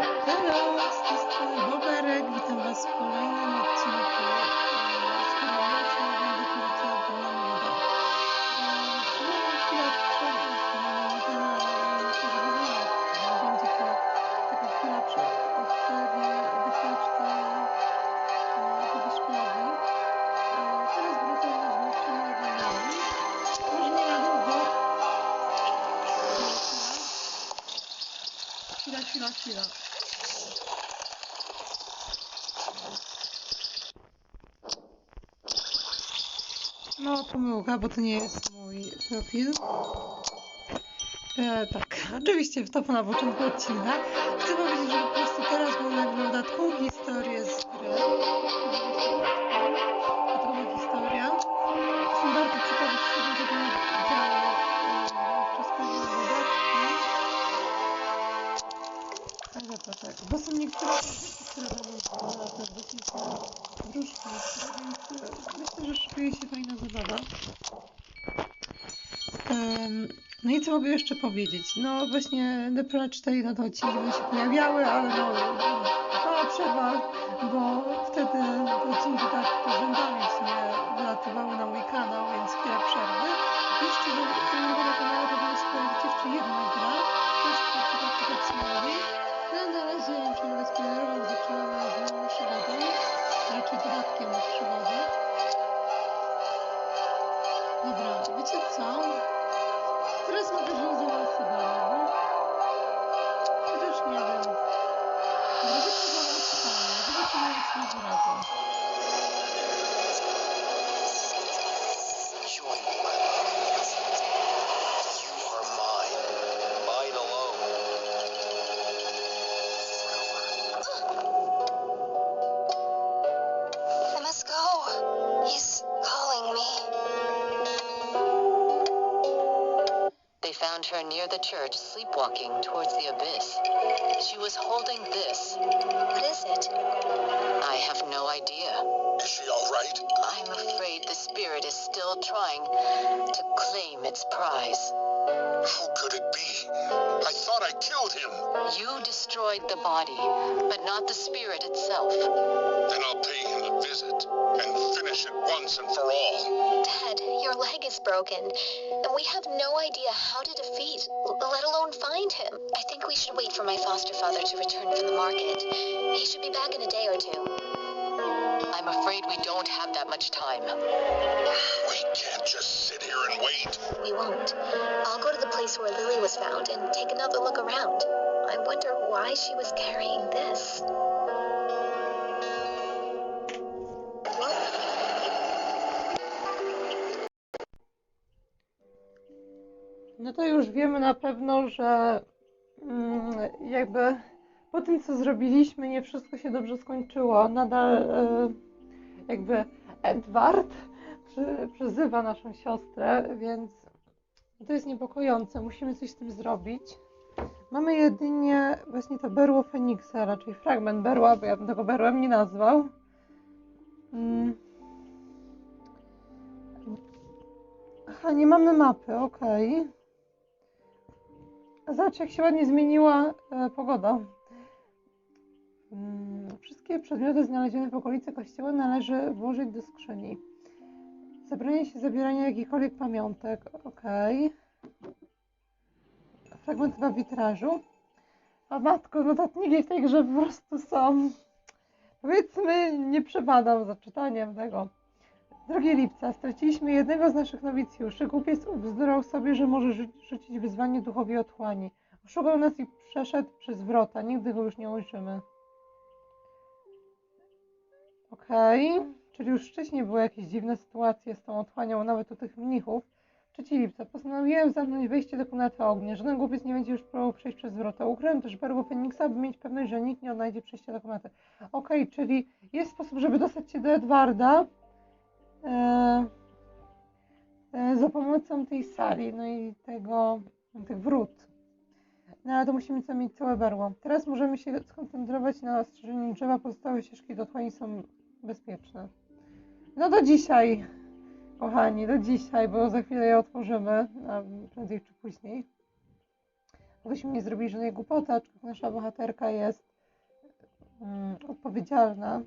Hello, z tej strony Boberek. Witam Was w kolejnym odcinku z przerwy na kanale i myślę, że w ogóle e, będzie to taka chwila przerwy. To chcę wy- wypchać te, e, te wyszklagi. E, Teraz wracam na zmniejszenie legendami. Może nie na długo. Chwila, chwila, chwila. No, pomyłka, bo to nie jest mój profil. E, tak, oczywiście to na początku odcinka. Chcę powiedzieć, że po prostu teraz mam nagle dodatkową historię z gry. Dodatkowa historia. Jestem bardzo ciekawa, co się tam działo e, przez pewne dodatki. Ale to tak, bo są niektóre rzeczy, które będą na te wycinki wróżki, więc e, myślę, że szykuje się No i co mogę jeszcze powiedzieć? No właśnie Prole 4 no to będą się pojawiały, ale no her near the church, sleepwalking towards the abyss. She was holding this. What is it? Is trying to claim its prize. How could it be? I thought I killed him. You destroyed the body, but not the spirit itself. Then I'll pay him a visit and finish it once and for all. Dad, your leg is broken, and we have no idea how to defeat, let alone find him. I think we should wait for my foster father to return from the market. He should be back in a day or two. I'm afraid we don't have that much time. We can't just sit here and wait. We won't. I'll go to the place where Lily was found and take another look around. I wonder why she was carrying this. No to już wiemy na pewno, że mm, jakby po tym, co zrobiliśmy, nie wszystko się dobrze skończyło. Nadal e, jakby Edward przy, przyzywa naszą siostrę, więc to jest niepokojące. Musimy coś z tym zrobić. Mamy jedynie właśnie to berło Feniksa, raczej fragment berła, bo ja bym tego berłem nie nazwał. Mm. Aha, nie mamy mapy, okej. A Zobacz, jak się ładnie zmieniła e, pogoda. Wszystkie przedmioty znalezione w okolicy kościoła należy włożyć do skrzyni. Zabranie się zabierania jakichkolwiek pamiątek. Okej. Fragment chyba witrażu. A matko, notatniki w tej grze po prostu są. Powiedzmy, nie przepadam za czytaniem tego. 2 lipca straciliśmy jednego z naszych nowicjuszy. Głupiec ubzdurał sobie, że może rzu- rzucić wyzwanie duchowi otchłani. Oszukał nas i przeszedł przez wrota. Nigdy go już nie ujrzymy. Czyli już wcześniej były jakieś dziwne sytuacje z tą otchłanią, nawet u tych mnichów. 3 lipca postanowiłem zamknąć wejście do komnaty ognia. Żaden głupiec nie będzie już próbował przejść przez wrota. Ukryłem też berło Feniksa, by mieć pewność, że nikt nie odnajdzie przejścia do komnaty. Okej, czyli jest sposób, żeby dostać się do Edwarda e, e, za pomocą tej sali, no i tego, tych wrót. No ale to musimy co mieć całe berło. Teraz możemy się skoncentrować na ostrzeżeniu drzewa, pozostałe ścieżki do otchłani są bezpieczne. No do dzisiaj, kochani, do dzisiaj, bo za chwilę je otworzymy, prędzej czy później. Byśmy nie zrobili żadnej głupoty, aczkolwiek nasza bohaterka jest mm, odpowiedzialna,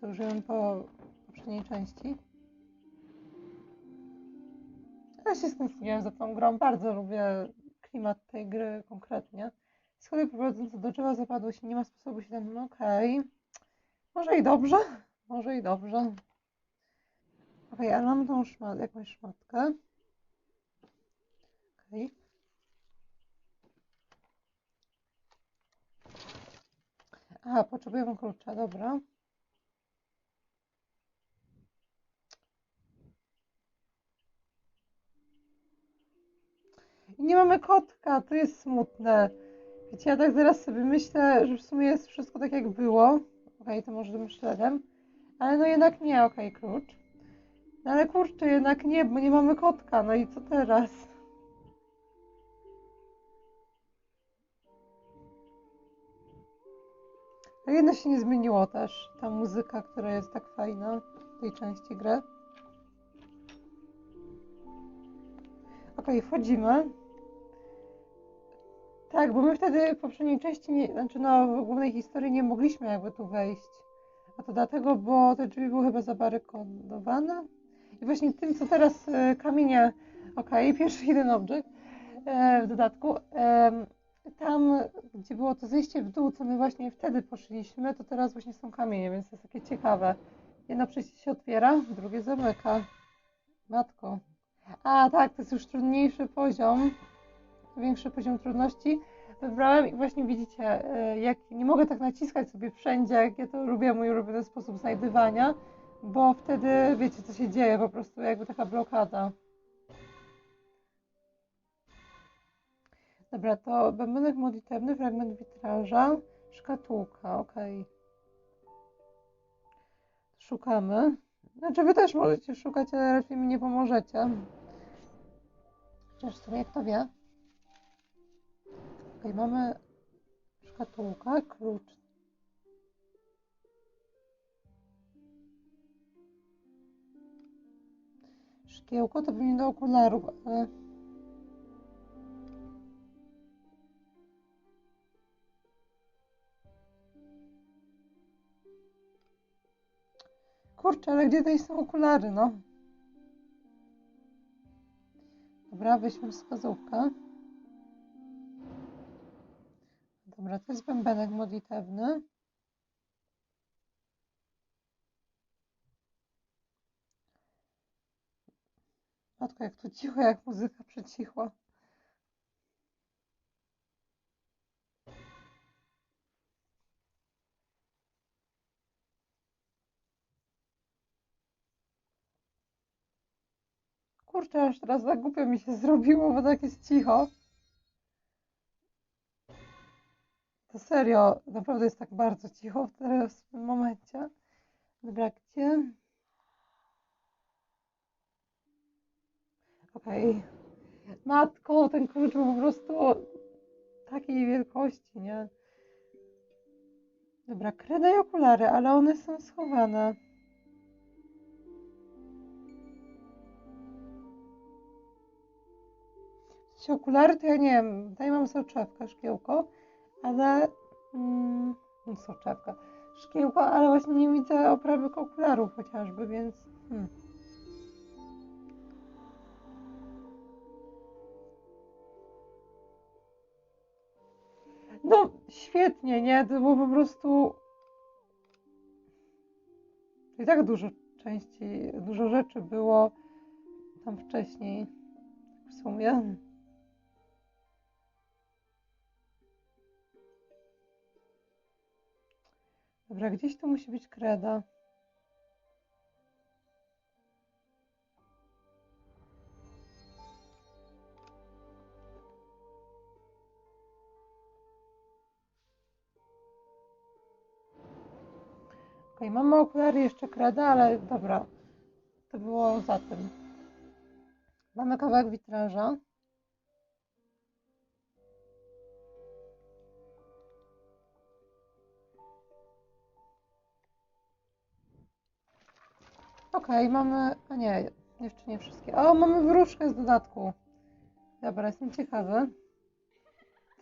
co użyłem po poprzedniej części. Ja się stęskniłem za tą grą, bardzo lubię klimat tej gry konkretnie. Schody prowadzące do drzewa zapadły się, nie ma sposobu się tam, no okej. Może i dobrze, może i dobrze. Okej, ale mam tą szmat, jakąś szmatkę. Okej. Aha, potrzebujemy klucza, dobra. I nie mamy kotka, to jest smutne. Wiecie, ja tak zaraz sobie myślę, że w sumie jest wszystko tak jak było. Okej, to może tym śledem. Ale no jednak nie, okej, klucz. No ale kurczę, jednak nie, bo nie mamy kotka, no i co teraz? A jedno się nie zmieniło też, ta muzyka, która jest tak fajna w tej części gry. Okej, wchodzimy. Tak, bo my wtedy w poprzedniej części, nie, znaczy no w głównej historii nie mogliśmy jakby tu wejść. A to dlatego, bo te drzwi były chyba zabarykodowane. I właśnie tym, co teraz e, kamienie, okej, pierwszy jeden obiekt w dodatku, tam, gdzie było to zejście w dół, co my właśnie wtedy poszliśmy, to teraz właśnie są kamienie, więc to jest takie ciekawe. Jedno przejście się otwiera, drugie zamyka. Matko. A tak, to jest już trudniejszy poziom, większy poziom trudności. Wybrałem i właśnie widzicie, e, jak nie mogę tak naciskać sobie wszędzie, jak ja to lubię, mój ulubiony sposób znajdywania, bo wtedy wiecie, co się dzieje, po prostu jakby taka blokada. Dobra, to bębenek modlitewny, fragment witraża, szkatułka, okej. Szukamy. Znaczy wy też możecie szukać, ale raczej mi nie pomożecie. Chociaż w sumie kto wie. Okej, mamy szkatułkę, klucz. Szkiełko to pewnie do okularów, ale... Kurczę, ale gdzie tutaj są okulary, no? Dobra, weźmy wskazówkę. Dobra, to jest bębenek modlitewny. Matko, jak tu cicho, jak muzyka przycichła. Kurczę, aż teraz tak głupio mi się zrobiło, bo tak jest cicho. To serio, naprawdę jest tak bardzo cicho teraz w tym momencie. Dobra, gdzie? Okej. Matko, ten klucz po prostu takiej wielkości, nie? Dobra, kreda i okulary, ale one są schowane. Okulary to ja nie wiem, tutaj mam soczewkę, szkiełko, ale... Mm, no soczewka. Szkiełko, ale właśnie nie widzę oprawy okularów chociażby, więc... Hmm. No, świetnie, nie? To było po prostu... I tak dużo części, dużo rzeczy było tam wcześniej. W sumie. Dobra, gdzieś tu musi być kreda. Okej, mamy okulary, jeszcze kreda, ale dobra. To było za tym. Mamy kawałek witraża. Okej, mamy. A nie, jeszcze nie wszystkie. O, mamy wróżkę z dodatku. Dobra, jestem ciekawy.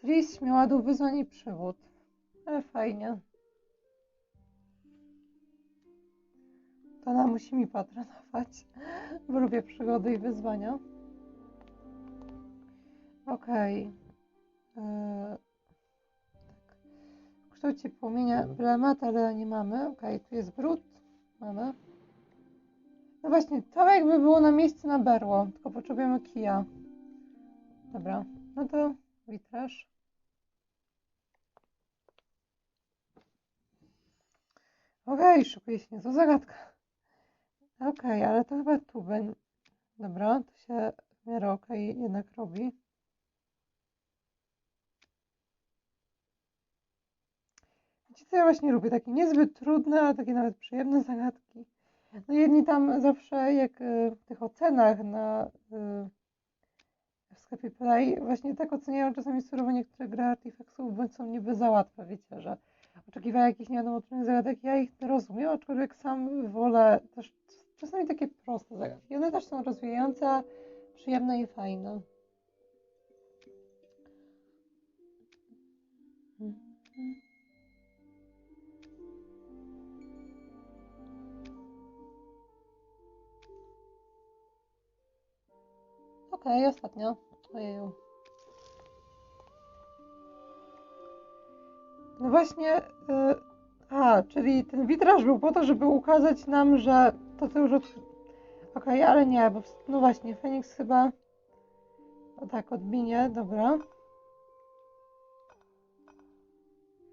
Tris miała dół wyzwań i przywód. Ale fajnie. To ona musi mi patronować, bo lubię przygody i wyzwania. Okej. Yy, tak. W kształcie płomienia byle ale nie mamy. Okej, tu jest brud. Mamy. No właśnie, to jakby było na miejscu na berło, tylko potrzebujemy kija. Dobra, no to witraż. Okej, szykuje się niezła zagadka. Okej, ale to chyba tu będzie. Dobra, to się w miarę okej jednak robi. Wiecie co ja właśnie lubię? Takie niezbyt trudne, ale takie nawet przyjemne zagadki. No jedni tam zawsze, jak y, w tych ocenach na y, w sklepie Play, właśnie tak oceniają czasami surowo niektóre gry Artifexów, bądź są niby za łatwe, wiecie, że oczekiwania jakichś nie wiadomo trudnych zagadek, ja ich rozumiem, aczkolwiek sam wolę też czasami takie proste zagadki. One też są rozwijające, przyjemne i fajne. Okej, ostatnio. Ojeju. No właśnie, y, a, czyli ten witraż był po to, żeby ukazać nam, że to co już od... Okej, ale nie, bo w- no właśnie, Feniks chyba o tak odminie, dobra.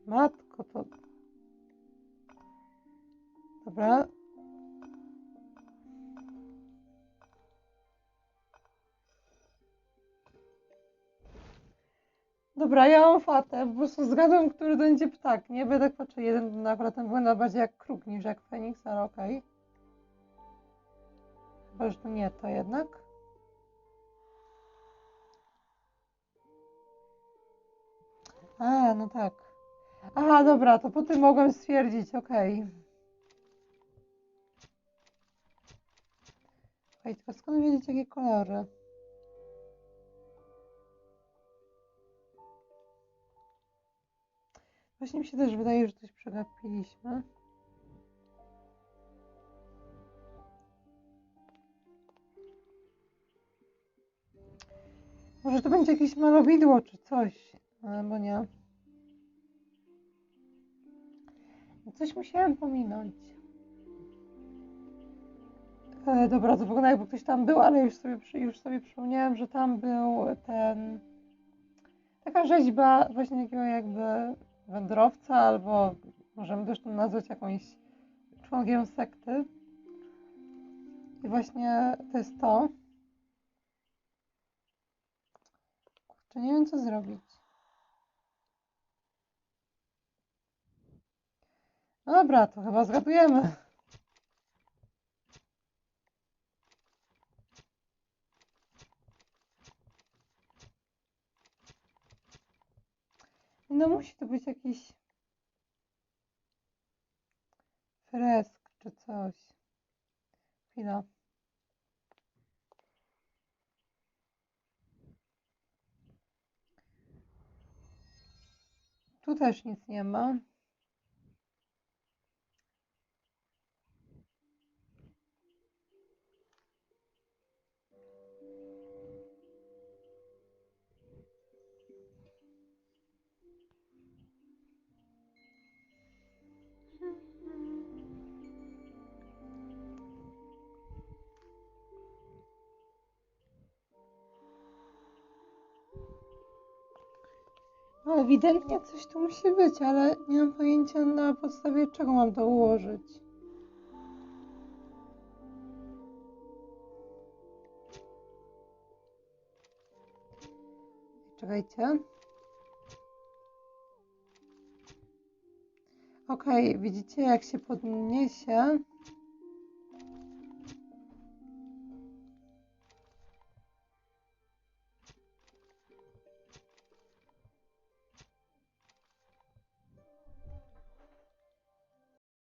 Matko, to... Dobra. Dobra, ja mam fatę, po prostu zgadłem, który będzie ptak, nie? Będę patrzę, jeden no ten wygląda bardziej jak kruk niż jak Feniks, ale okej. Chyba, że to nie to jednak. A, no tak. Aha, dobra, to po tym mogłem stwierdzić, okej. Okej, tylko skąd wiedzieć jakie kolory? Właśnie mi się też wydaje, że coś przegapiliśmy. Może to będzie jakieś malowidło czy coś, albo nie. Coś musiałem pominąć. E, dobra, to wygląda jakby ktoś tam był, ale już sobie, już sobie przypomniałem, że tam był ten... Taka rzeźba właśnie takiego jakby wędrowca, albo możemy też to nazwać jakąś członkiem sekty. I właśnie to jest to. Kurczę, nie wiem co zrobić. No dobra, to chyba zgadujemy. No musi to być jakiś fresk czy coś. Chwila. Tu też nic nie ma. No, ewidentnie coś tu musi być, ale nie mam pojęcia na podstawie czego mam to ułożyć. Czekajcie. Okej, widzicie jak się podniesie.